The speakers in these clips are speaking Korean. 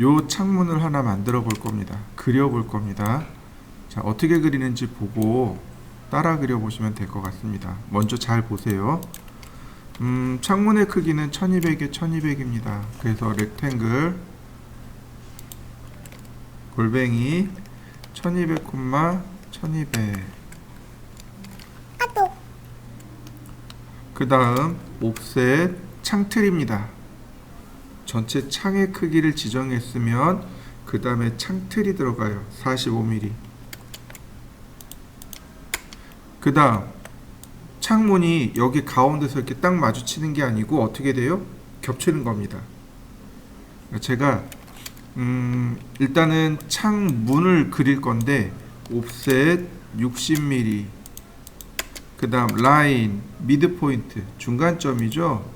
요 창문을 하나 만들어 볼 겁니다. 그려 볼 겁니다. 자, 어떻게 그리는지 보고 따라 그려 보시면 될 것 같습니다. 먼저 잘 보세요. 음, 창문의 크기는 1200에 1200입니다. 그래서 렉탱글 골뱅이 1200, 1200. 그 다음 옵셋 창틀입니다. 전체 창의 크기를 지정했으면 그 다음에 창틀이 들어가요. 45mm. 그 다음 창문이 여기 가운데서 이렇게 딱 마주치는 게 아니고 어떻게 돼요? 겹치는 겁니다. 제가 음, 일단은 창문을 그릴 건데 옵셋 60mm 그 다음 라인 미드 포인트 중간점이죠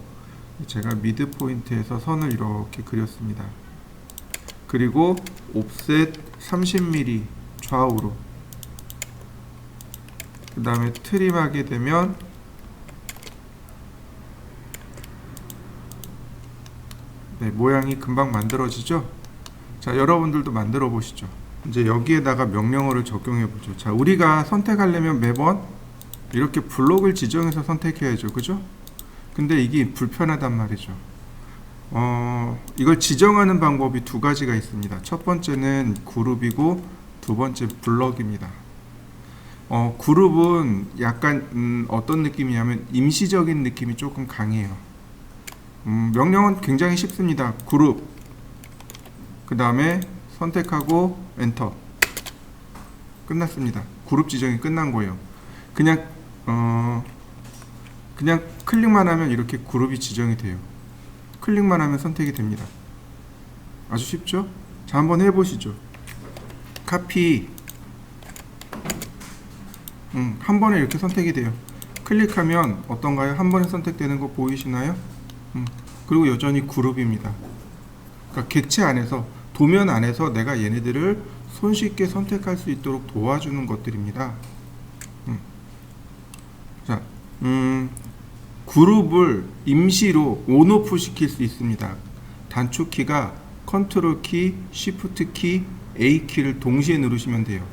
제가 미드 포인트에서 선을 이렇게 그렸습니다. 그리고 옵셋 30mm 좌우로. 그 다음에 트림 하게 되면 네, 모양이 금방 만들어지죠? 자 여러분들도 만들어 보시죠. 이제 여기에다가 명령어를 적용해 보죠. 자 우리가 선택하려면 매번 이렇게 블록을 지정해서 선택해야죠. 그죠 근데 이게 불편하단 말이죠. 어 이걸 지정하는 방법이 두 가지가 있습니다. 첫 번째는 그룹이고 두 번째 블럭입니다. 어 그룹은 약간 음, 어떤 느낌이냐면 임시적인 느낌이 조금 강해요. 음, 명령은 굉장히 쉽습니다. 그룹. 그 다음에 선택하고 엔터. 끝났습니다. 그룹 지정이 끝난 거예요. 그냥 어 그냥 클릭만 하면 이렇게 그룹이 지정이 돼요. 클릭만 하면 선택이 됩니다. 아주 쉽죠? 자 한번 해보시죠. 카피. 음, 한 번에 이렇게 선택이 돼요. 클릭하면 어떤가요? 한 번에 선택되는 거 보이시나요? 음, 그리고 여전히 그룹입니다. 그러니까 객체 안에서 도면 안에서 내가 얘네들을 손쉽게 선택할 수 있도록 도와주는 것들입니다. 음. 자, 음, 그룹을 임시로 온오프 시킬 수 있습니다. 단축키가 컨트롤 키, 시프트 키, A 키를 동시에 누르시면 돼요.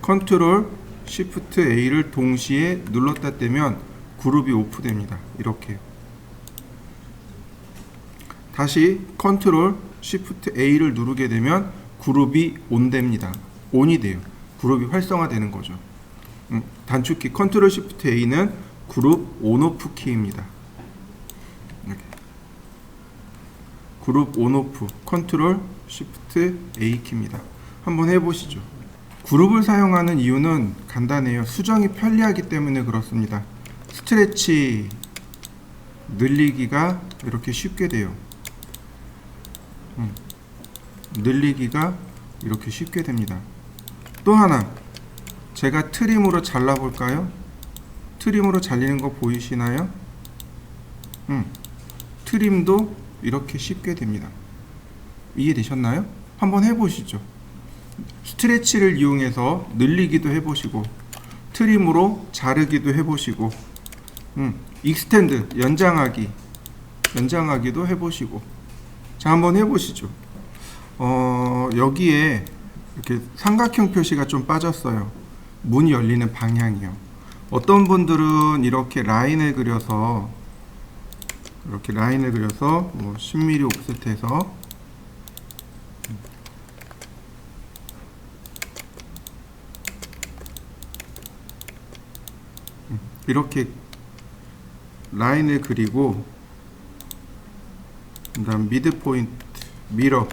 컨트롤, 시프트 A를 동시에 눌렀다 떼면 그룹이 오프됩니다. 이렇게. 다시 컨트롤 시프트 A를 누르게 되면 그룹이 온됩니다. 온이 돼요. 그룹이 활성화되는 거죠. 음, 단축키 컨트롤 시프트 A는 그룹 온오프 키입니다. 그룹 온오프 컨트롤 시프트 A 키입니다. 한번 해보시죠. 그룹을 사용하는 이유는 간단해요. 수정이 편리하기 때문에 그렇습니다. 스트레치 늘리기가 이렇게 쉽게 돼요. 음, 늘리기가 이렇게 쉽게 됩니다. 또 하나 제가 트림으로 잘라 볼까요? 트림으로 잘리는 거 보이시나요? 음, 트림도 이렇게 쉽게 됩니다. 이해되셨나요? 한번 해보시죠. 스트레치를 이용해서 늘리기도 해보시고 트림으로 자르기도 해보시고 음, 익스텐드 연장하기 연장하기도 해보시고 자 한번 해보시죠. 어, 여기에 이렇게 삼각형 표시가 좀 빠졌어요. 문이 열리는 방향이요. 어떤 분들은 이렇게 라인을 그려서 이렇게 라인을 그려서 뭐 10mm 옵셋해서 이렇게 라인을 그리고 그다음 미드 포인트 미러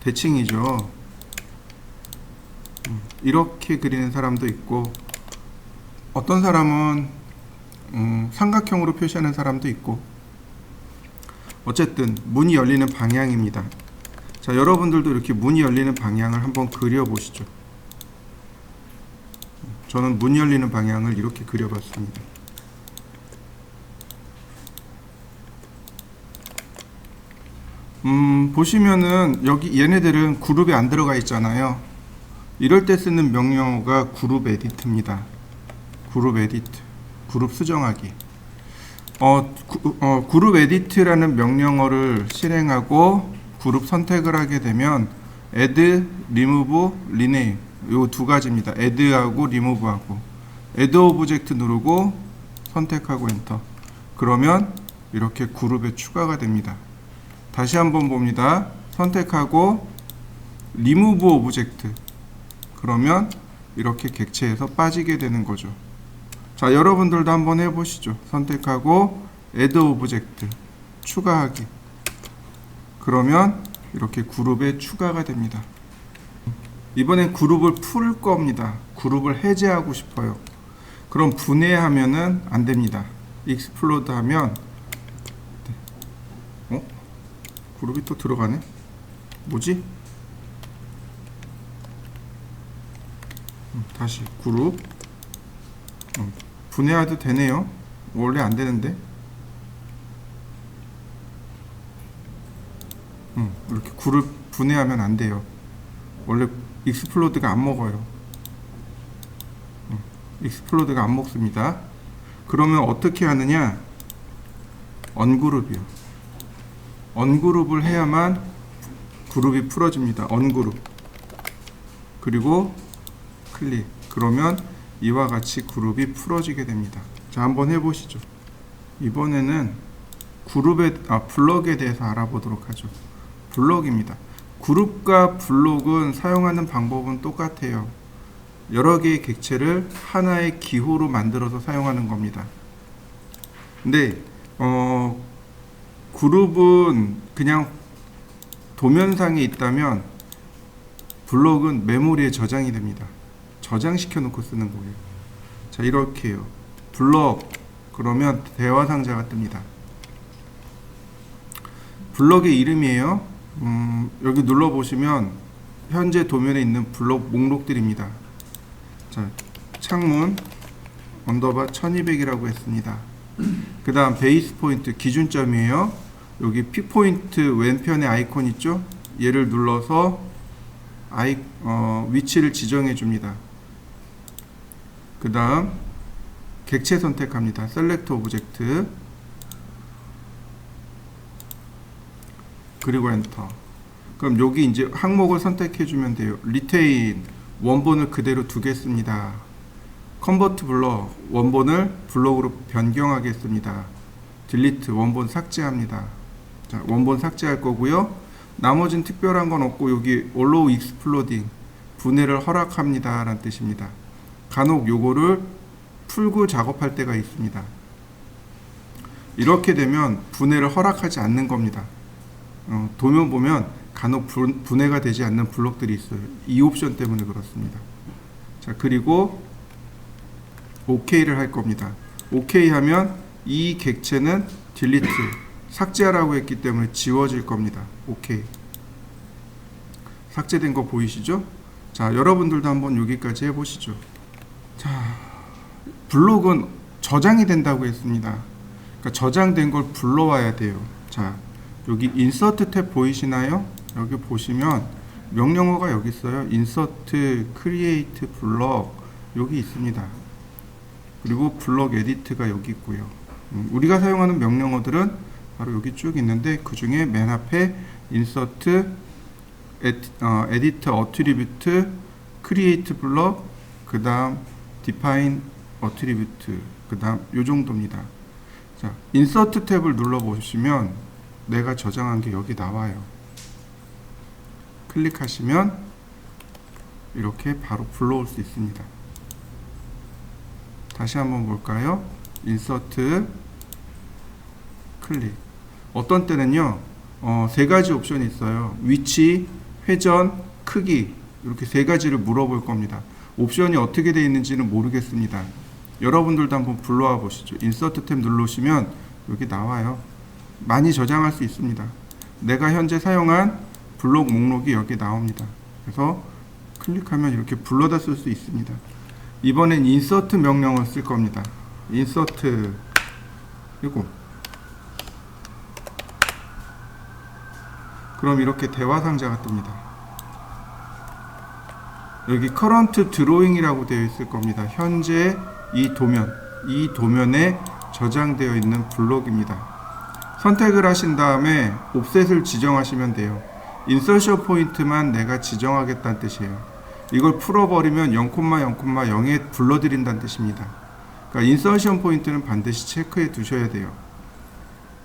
대칭이죠. 음, 이렇게 그리는 사람도 있고 어떤 사람은 음, 삼각형으로 표시하는 사람도 있고 어쨌든 문이 열리는 방향입니다. 자 여러분들도 이렇게 문이 열리는 방향을 한번 그려 보시죠. 저는 문 열리는 방향을 이렇게 그려봤습니다. 음, 보시면은 여기 얘네들은 그룹에 안 들어가 있잖아요. 이럴 때 쓰는 명령어가 그룹 에디트입니다. 그룹 에디트, 그룹 수정하기. 어, 구, 어, 그룹 에디트라는 명령어를 실행하고 그룹 선택을 하게 되면 add, remove, rename 요 두 가지입니다. add하고 remove하고 add 오브젝트 누르고 선택하고 엔터 그러면 이렇게 그룹에 추가가 됩니다. 다시 한번 봅니다. 선택하고 remove 오브젝트 그러면 이렇게 객체에서 빠지게 되는 거죠. 자, 여러분들도 한번 해보시죠. 선택하고 add 오브젝트 추가하기. 그러면 이렇게 그룹에 추가가 됩니다. 이번엔 그룹을 풀 겁니다. 그룹을 해제하고 싶어요. 그럼 분해하면은 안 됩니다. 익스플로드 하면 어? 그룹이 또 들어가네. 뭐지? 음, 다시 그룹 음, 분해해도 되네요. 원래 안 되는데. 음, 이렇게 그룹 분해하면 안 돼요. 원래 익스플로드가 안 먹어요. 음, 익스플로드가 안 먹습니다. 그러면 어떻게 하느냐? 언그룹이요. 언그룹을 해야만 그룹이 풀어집니다. 언그룹. 그리고 클릭. 그러면 이와 같이 그룹이 풀어지게 됩니다. 자, 한번 해보시죠. 이번에는 그룹에 아 블럭에 대해서 알아보도록 하죠. 블럭입니다. 그룹과 블록은 사용하는 방법은 똑같아요. 여러 개의 객체를 하나의 기호로 만들어서 사용하는 겁니다. 근데 어 그룹은 그냥 도면상에 있다면 블록은 메모리에 저장이 됩니다. 저장시켜 놓고 쓰는 거예요. 자, 이렇게요. 블록 그러면 대화 상자가 뜹니다. 블럭의 이름이에요. 음, 여기 눌러 보시면 현재 도면에 있는 블록 목록들입니다. 자, 창문 언더바 1200이라고 했습니다. 그 다음 베이스 포인트 기준점이에요. 여기 P 포인트 왼편에 아이콘 있죠? 얘를 눌러서 아이, 어, 위치를 지정해 줍니다. 그 다음 객체 선택합니다. 셀렉트 오브젝트 그리고 엔터. 그럼 여기 이제 항목을 선택해 주면 돼요. 리테인 원본을 그대로 두겠습니다. 컨버트 블럭 원본을 블록으로 변경하겠습니다. 딜리트 원본 삭제합니다. 자, 원본 삭제할 거고요. 나머진 특별한 건 없고 여기 allow exploding 분해를 허락합니다. 라는 뜻입니다. 간혹 요거를 풀고 작업할 때가 있습니다. 이렇게 되면 분해를 허락하지 않는 겁니다. 어, 도면 보면 간혹 분, 분해가 되지 않는 블록들이 있어요. 이 옵션 때문에 그렇습니다. 자, 그리고 OK를 할 겁니다. OK 하면 이 객체는 딜리트 삭제하라고 했기 때문에 지워질 겁니다. OK. 삭제된 거 보이시죠? 자, 여러분들도 한번 여기까지 해보시죠. 자, 블록은 저장이 된다고 했습니다. 그러니까 저장된 걸 불러와야 돼요. 자, 여기 인서트 탭 보이시나요? 여기 보시면 명령어가 여기 있어요. 인서트, 크리에이트, 블럭 여기 있습니다. 그리고 블럭 에디트가 여기 있고요. 음, 우리가 사용하는 명령어들은 바로 여기 쭉 있는데 그 중에 맨 앞에 인서트, 에디터, 어트리뷰트, 크리에이트 블럭, 그 다음 디파인 어트리뷰트, 그 다음 요 정도입니다. 자, 인서트 탭을 눌러 보시면 내가 저장한 게 여기 나와요. 클릭하시면 이렇게 바로 불러올 수 있습니다. 다시 한번 볼까요? 인서트 클릭. 어떤 때는요, 어, 세 가지 옵션이 있어요. 위치, 회전, 크기. 이렇게 세 가지를 물어볼 겁니다. 옵션이 어떻게 되어 있는지는 모르겠습니다. 여러분들도 한번 불러와 보시죠. 인서트 탭 누르시면 여기 나와요. 많이 저장할 수 있습니다. 내가 현재 사용한 블록 목록이 여기 나옵니다. 그래서 클릭하면 이렇게 불러다 쓸 수 있습니다. 이번엔 인서트 명령을 쓸 겁니다. 인서트 그리고 그럼 이렇게 대화 상자가 뜹니다. 여기 current drawing이라고 되어 있을 겁니다. 현재 이 도면, 이 도면에 저장되어 있는 블록입니다. 선택을 하신 다음에 옵셋을 지정하시면 돼요. 인서션 포인트만 내가 지정하겠다는 뜻이에요. 이걸 풀어버리면 0,0,0에 불러들인다는 뜻입니다. 그러니까 인서션 포인트는 반드시 체크해 두셔야 돼요.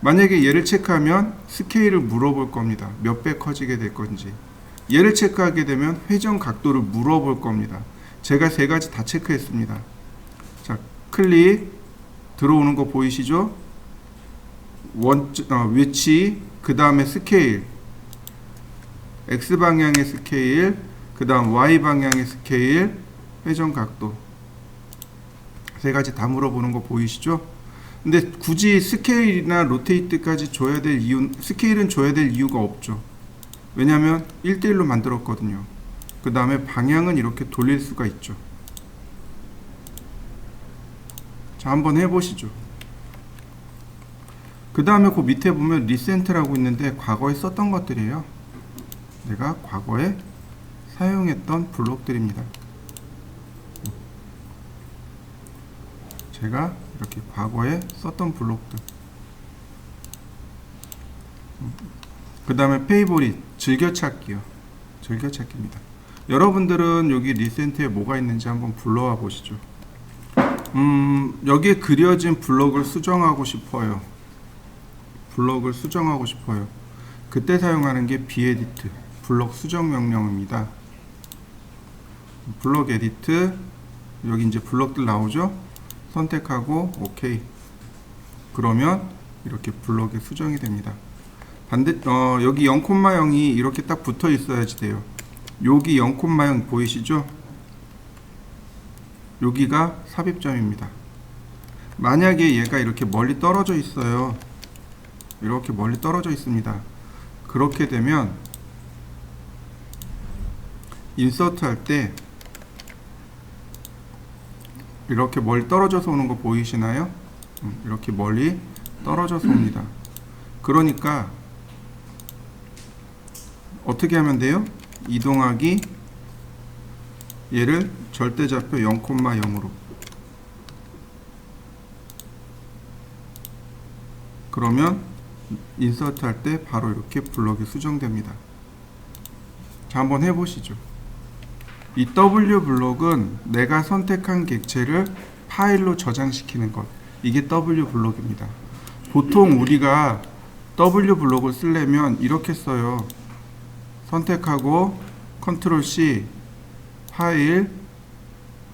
만약에 얘를 체크하면 스케일을 물어볼 겁니다. 몇 배 커지게 될 건지. 얘를 체크하게 되면 회전 각도를 물어볼 겁니다. 제가 세 가지 다 체크했습니다. 자, 클릭 들어오는 거 보이시죠? 원 어, 위치 그 다음에 스케일 x 방향의 스케일 그 다음 y 방향의 스케일 회전 각도 세 가지 다 물어보는 거 보이시죠? 근데 굳이 스케일이나 로테이트까지 줘야 될 이유 스케일은 줘야 될 이유가 없죠. 왜냐하면 1대1로 만들었거든요. 그 다음에 방향은 이렇게 돌릴 수가 있죠. 자, 한번 해보시죠. 그 다음에 그 밑에 보면 리센트라고 있는데 과거에 썼던 것들이에요. 내가 과거에 사용했던 블록들입니다. 제가 이렇게 과거에 썼던 블록들. 그 다음에 페이보릿, 즐겨찾기요. 즐겨찾기입니다. 여러분들은 여기 리센트에 뭐가 있는지 한번 불러와 보시죠. 음, 여기에 그려진 블록을 수정하고 싶어요. 블록을 수정하고 싶어요. 그때 사용하는 게 비에디트, 블록 수정 명령입니다. 블록 에디트, 여기 이제 블록들 나오죠? 선택하고 오케이. 그러면 이렇게 블록이 수정이 됩니다. 반대 어, 여기 0,0이 이렇게 딱 붙어 있어야지 돼요. 여기 0,0 보이시죠? 여기가 삽입점입니다. 만약에 얘가 이렇게 멀리 떨어져 있어요. 이렇게 멀리 떨어져 있습니다. 그렇게 되면 인서트 할 때 이렇게 멀리 떨어져서 오는 거 보이시나요? 음, 이렇게 멀리 떨어져서 옵니다. 그러니까 어떻게 하면 돼요? 이동하기 얘를 절대좌표 0,0으로 그러면 인서트 할 때 바로 이렇게 블럭이 수정됩니다. 자, 한번 해보시죠. 이 W 블록은 내가 선택한 객체를 파일로 저장시키는 것. 이게 W 블록입니다. 보통 우리가 W 블록을 쓰려면 이렇게 써요. 선택하고 컨트롤 C 파일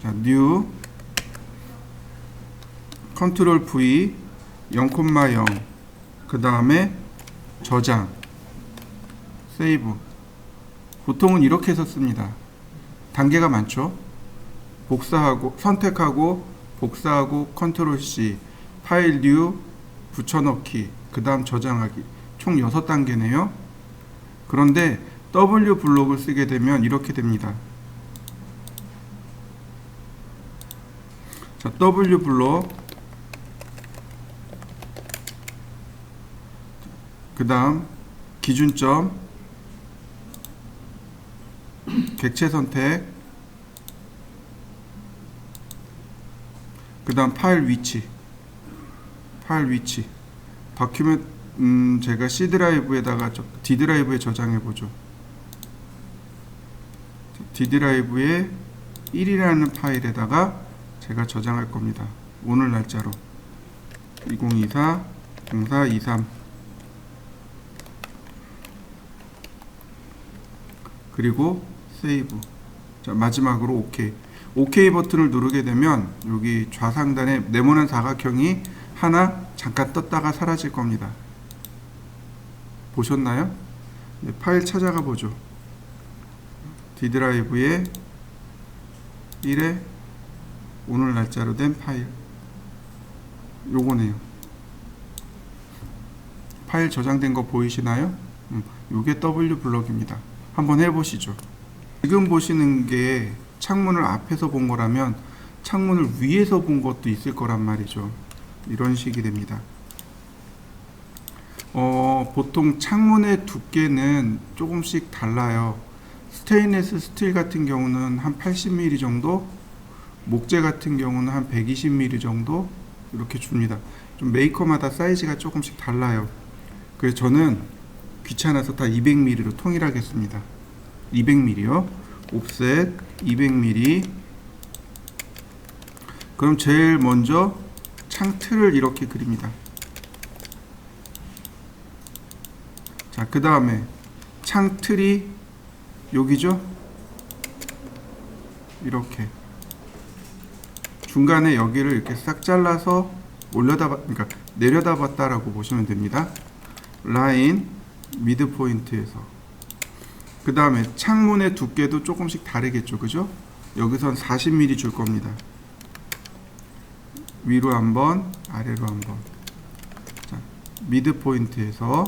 자, 뉴 컨트롤 V 0,0 그 다음에 저장 세이브 보통은 이렇게 씁니다. 단계가 많죠. 복사하고 선택하고 복사하고 컨트롤 C 파일 뉴 붙여넣기 그 다음 저장하기 총 6단계네요. 그런데 W 블록을 쓰게 되면 이렇게 됩니다. 자, W 블록. 그 다음 기준점 객체 선택 그 다음 파일 위치 파일 위치. 다큐멘 음 제가 C 드라이브에다가 저, D 드라이브에 저장해 보죠 D 드라이브에 1이라는 파일에다가 제가 저장할 겁니다. 오늘 날짜로. 2024 04 23 그리고 세이브. 자 마지막으로 OK. OK 버튼을 누르게 되면 여기 좌상단에 네모난 사각형이 하나 잠깐 떴다가 사라질 겁니다. 보셨나요? 네, 파일 찾아가 보죠 D 드라이브에 1에 오늘 날짜로 된 파일 요거네요 파일 저장된 거 보이시나요? 음, 요게 W 블럭입니다 한번 해보시죠. 지금 보시는 게 창문을 앞에서 본 거라면 창문을 위에서 본 것도 있을 거란 말이죠. 이런 식이 됩니다. 어, 보통 창문의 두께는 조금씩 달라요. 스테인레스 스틸 같은 경우는 한 80mm 정도, 목재 같은 경우는 한 120mm 정도 이렇게 줍니다. 좀 메이커마다 사이즈가 조금씩 달라요. 그래서 저는 귀찮아서 다 200mm로 통일하겠습니다. 200mm요. 옵셋 200mm. 그럼 제일 먼저 창틀을 이렇게 그립니다. 자, 그 다음에 창틀이 여기죠? 이렇게 중간에 여기를 이렇게 싹 잘라서 올려다 봤, 그러니까 내려다 봤다라고 보시면 됩니다. 라인 미드 포인트에서 그 다음에 창문의 두께도 조금씩 다르겠죠, 그죠? 여기선 40mm 줄 겁니다. 위로 한번, 아래로 한번. 자, 미드 포인트에서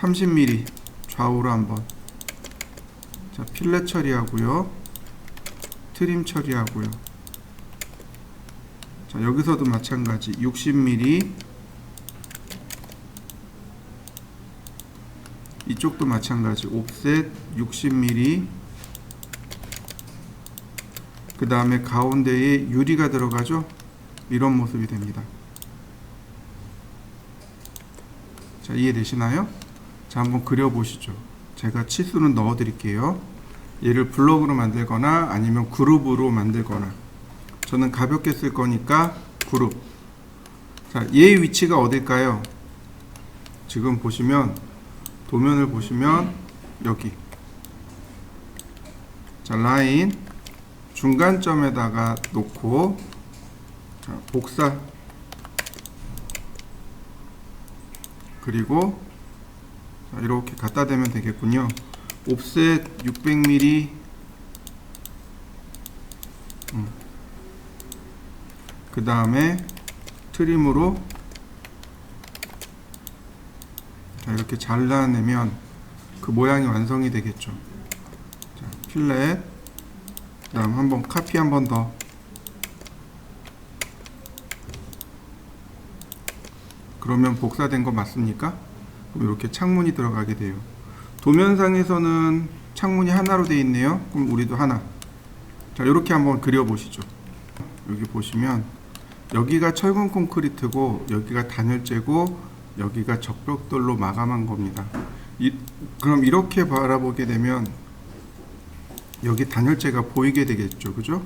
30mm 좌우로 한번. 자, 필렛 처리하고요. 트림 처리하고요. 자, 여기서도 마찬가지 60mm 이쪽도 마찬가지 옵셋 60mm 그 다음에 가운데에 유리가 들어가죠 이런 모습이 됩니다 자 이해되시나요? 자 한번 그려보시죠. 제가 치수는 넣어 드릴게요. 얘를 블록으로 만들거나 아니면 그룹으로 만들거나. 저는 가볍게 쓸 거니까 그룹. 자 얘의 위치가 어딜까요? 지금 보시면 도면을 보시면 여기. 자 라인 중간점에다가 놓고 자, 복사. 그리고 자, 이렇게 갖다 대면 되겠군요 옵셋 600mm 음. 그 다음에 트림으로 자, 이렇게 잘라내면 그 모양이 완성이 되겠죠. 자, 필렛. 그 다음 한번 카피 한 번 더. 그러면 복사된 거 맞습니까? 그럼 이렇게 창문이 들어가게 돼요. 도면상에서는 창문이 하나로 되어 있네요. 그럼 우리도 하나. 자, 이렇게 한번 그려 보시죠. 여기 보시면 여기가 철근 콘크리트고 여기가 단열재고 여기가 적벽돌로 마감한 겁니다. 이, 그럼 이렇게 바라보게 되면 여기 단열재가 보이게 되겠죠, 그죠?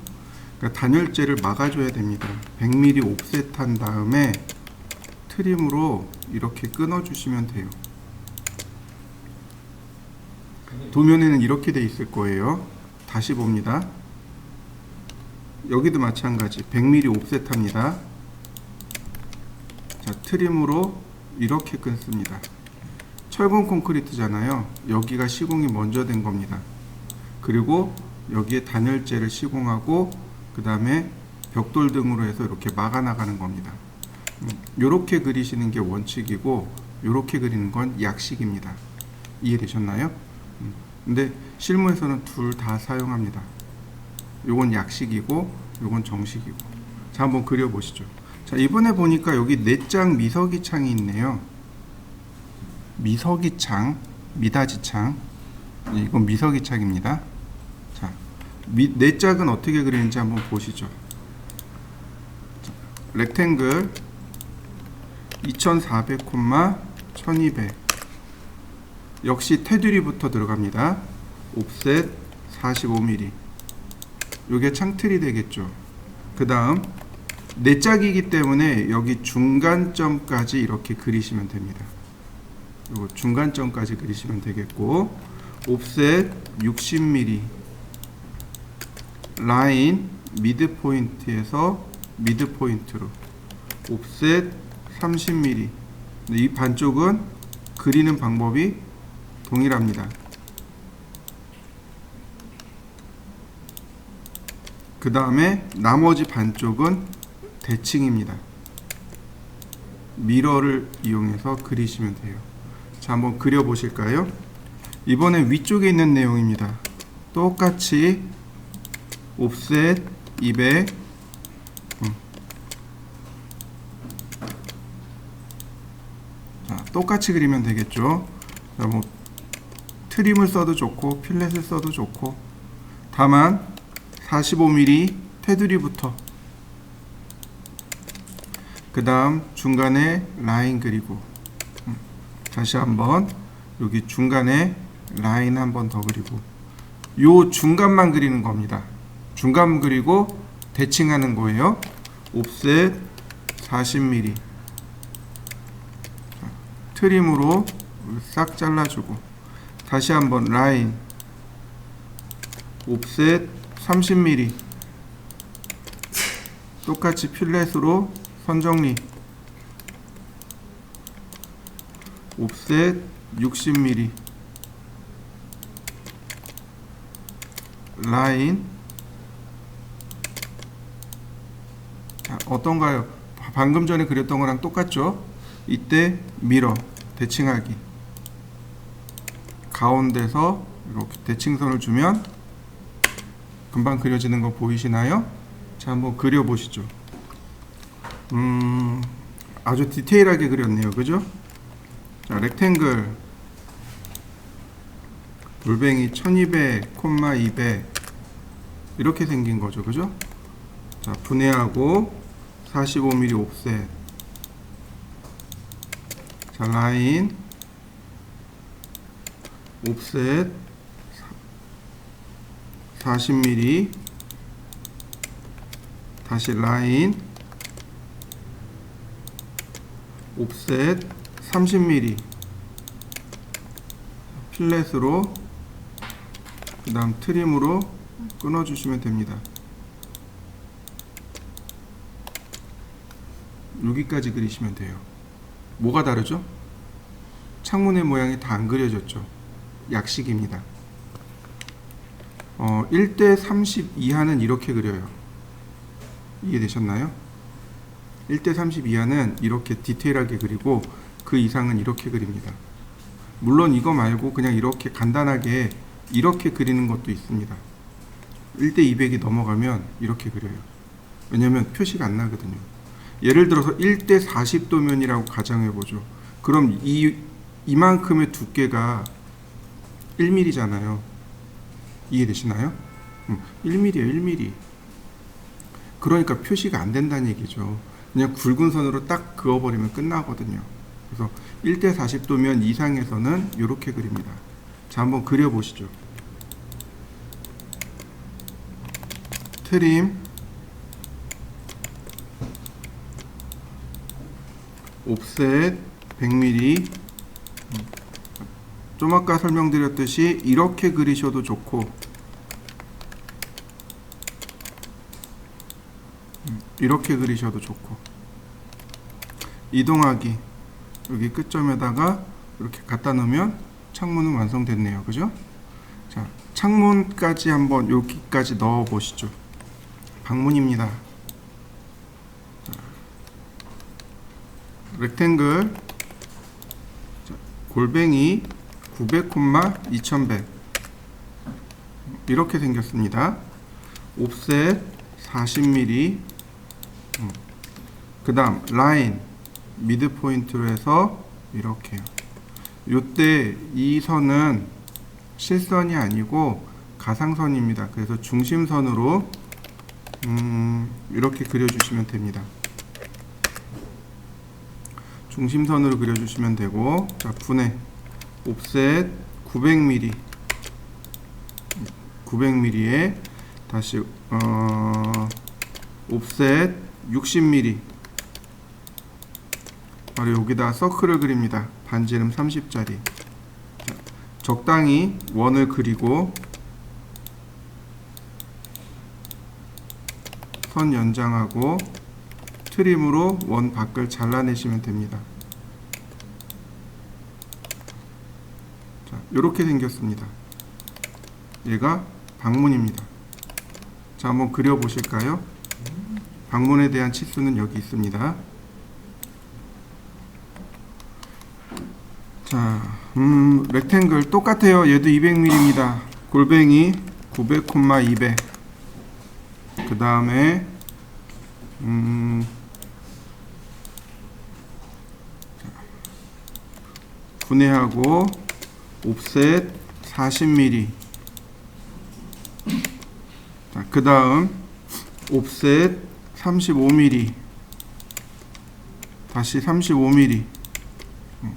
그러니까 단열재를 막아줘야 됩니다. 100mm 옵셋한 다음에 트림으로 이렇게 끊어주시면 돼요. 도면에는 이렇게 돼 있을 거예요. 다시 봅니다. 여기도 마찬가지 100mm 옵셋합니다. 자, 트림으로 이렇게 끊습니다. 철근 콘크리트잖아요. 여기가 시공이 먼저 된 겁니다. 그리고 여기에 단열재를 시공하고 그 다음에 벽돌 등으로 해서 이렇게 막아 나가는 겁니다. 이렇게 그리시는 게 원칙이고 이렇게 그리는 건 약식입니다. 이해되셨나요? 음, 근데 실무에서는 둘 다 사용합니다. 요건 약식이고 요건 정식이고. 자 한번 그려 보시죠. 자 이번에 보니까 여기 내장 미서기 창이 있네요. 미서기 창, 미다지 창. 네, 이건 미서기 창입니다. 자, 미, 내짝은 어떻게 그리는지 한번 보시죠. 자, 렉탱글 2400, 1200 역시 테두리부터 들어갑니다. 옵셋 45mm 요게 창틀이 되겠죠. 그 다음 네 짝이기 때문에 여기 중간점까지 이렇게 그리시면 됩니다. 요 중간점까지 그리시면 되겠고 옵셋 60mm 라인 미드 포인트에서 미드 포인트로 옵셋 30mm 이 반쪽은 그리는 방법이 동일합니다. 그 다음에 나머지 반쪽은 대칭입니다. 미러를 이용해서 그리시면 돼요. 자, 한번 그려 보실까요? 이번엔 위쪽에 있는 내용입니다. 똑같이 옵셋 200 음. 자, 똑같이 그리면 되겠죠. 자, 뭐 트림을 써도 좋고 필렛을 써도 좋고 다만 45mm 테두리부터 그 다음 중간에 라인 그리고 음. 다시 한번 여기 중간에 라인 한번 더 그리고 요 중간만 그리는 겁니다. 중간 그리고 대칭하는 거예요. 옵셋 40mm 자, 트림으로 싹 잘라주고 다시 한번 라인 옵셋 30mm 똑같이 필렛으로 선정리 옵셋 60mm 라인 자, 어떤가요? 바- 방금 전에 그렸던 거랑 똑같죠? 이때 밀어 대칭하기. 가운데서 이렇게 대칭선을 주면 금방 그려지는 거 보이시나요? 자 한번 그려보시죠. 음 아주 디테일하게 그렸네요. 그죠? 자 렉탱글 돌뱅이 1200, 콤마 200 이렇게 생긴 거죠. 그죠? 자 분해하고 45mm 옵셋 자 라인 옵셋 40mm 다시 라인 옵셋 30mm 필렛으로 그 다음 트림으로 끊어 주시면 됩니다. 여기까지 그리시면 돼요 뭐가 다르죠? 창문의 모양이 다 안 그려졌죠. 약식입니다. 어, 1대 30 이하는 이렇게 그려요. 이해되셨나요? 1대 30 이하는 이렇게 디테일하게 그리고 그 이상은 이렇게 그립니다. 물론 이거 말고 그냥 이렇게 간단하게 이렇게 그리는 것도 있습니다. 1대 200이 넘어가면 이렇게 그려요. 왜냐면 표시가 안 나거든요 예를 들어서 1대 40도면이라고 가정해 보죠. 그럼 이, 이만큼의 두께가 1mm잖아요. 이해되시나요? 음, 1mm예요 1mm 그러니까 표시가 안 된다는 얘기죠. 그냥 굵은 선으로 딱 그어버리면 끝나거든요. 그래서 1대 40도면 이상에서는 이렇게 그립니다. 자 한번 그려보시죠. 트림 옵셋 100mm 음, 좀 아까 설명드렸듯이 이렇게 그리셔도 좋고. 음, 이렇게 그리셔도 좋고. 이동하기. 여기 끝점에다가 이렇게 갖다 놓으면 창문은 완성됐네요. 그죠? 자 창문까지 한번 여기까지 넣어 보시죠. 방문입니다 자, 렉탱글 자, 골뱅이 900, 2100 이렇게 생겼습니다. 옵셋 40mm 음. 그 다음 라인 미드 포인트로 해서 이렇게요. 요때 이 선은 실선이 아니고 가상선입니다. 그래서 중심선으로 음, 이렇게 그려주시면 됩니다 중심선으로 그려주시면 되고 자 분해. 옵셋 900mm 900mm에 다시 어, 옵셋 60mm 바로 여기다 서클을 그립니다. 반지름 30짜리. 자, 적당히 원을 그리고 선 연장하고 트림으로 원 밖을 잘라내시면 됩니다 자, 이렇게 생겼습니다. 얘가 방문입니다. 자, 한번 그려 보실까요? 방문에 대한 치수는 여기 있습니다. 자, 음, 렉탱글 똑같아요. 얘도 200mm입니다. 골뱅이 900, 200. 그 다음에 음, 분해하고 옵셋 40mm 자, 그 다음 옵셋 35mm 다시 35mm 음,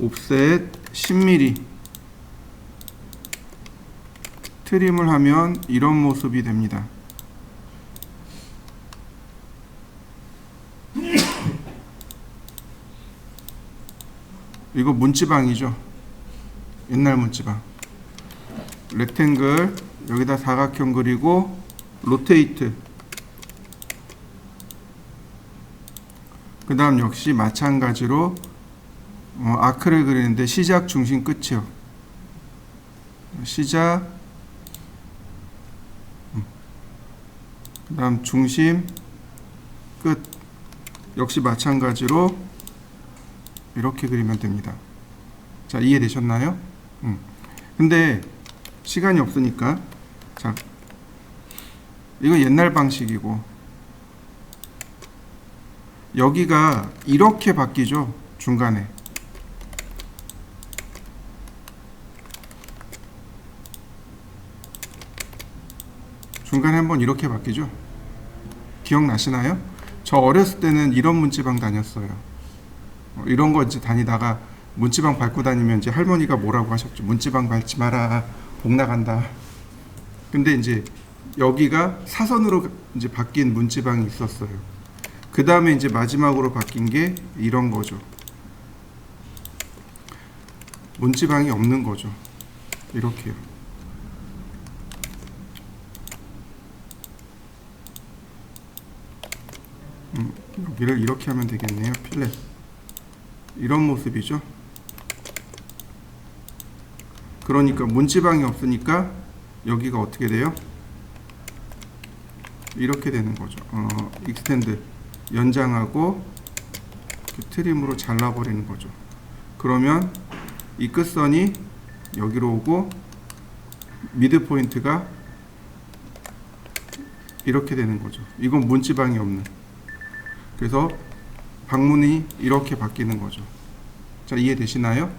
옵셋 10mm 트림을 하면 이런 모습이 됩니다. 이거 문지방이죠. 옛날 문지방. 렉탱글 여기다 사각형 그리고 로테이트. 그 다음 역시 마찬가지로 어, 아크를 그리는데 시작, 중심, 끝이요. 시작. 그 다음 중심, 끝. 역시 마찬가지로 이렇게 그리면 됩니다. 자, 이해되셨나요? 음. 근데 시간이 없으니까 자, 이거 옛날 방식이고 여기가 이렇게 바뀌죠. 중간에. 중간에 한번 이렇게 바뀌죠. 기억나시나요? 저 어렸을 때는 이런 문지방 다녔어요. 어, 이런 거 이제 다니다가 문지방 밟고 다니면 이제 할머니가 뭐라고 하셨죠. 문지방 밟지 마라. 복 나간다. 근데 이제 여기가 사선으로 이제 바뀐 문지방이 있었어요. 그 다음에 이제 마지막으로 바뀐 게 이런 거죠. 문지방이 없는 거죠. 이렇게요. 음, 여기를 이렇게 하면 되겠네요. 필렛. 이런 모습이죠. 그러니까 문지방이 없으니까 여기가 어떻게 돼요? 이렇게 되는 거죠. 어, 익스텐드 연장하고 트림으로 잘라버리는 거죠. 그러면 이 끝선이 여기로 오고 미드 포인트가 이렇게 되는 거죠. 이건 문지방이 없는. 그래서 방문이 이렇게 바뀌는 거죠. 자, 이해되시나요?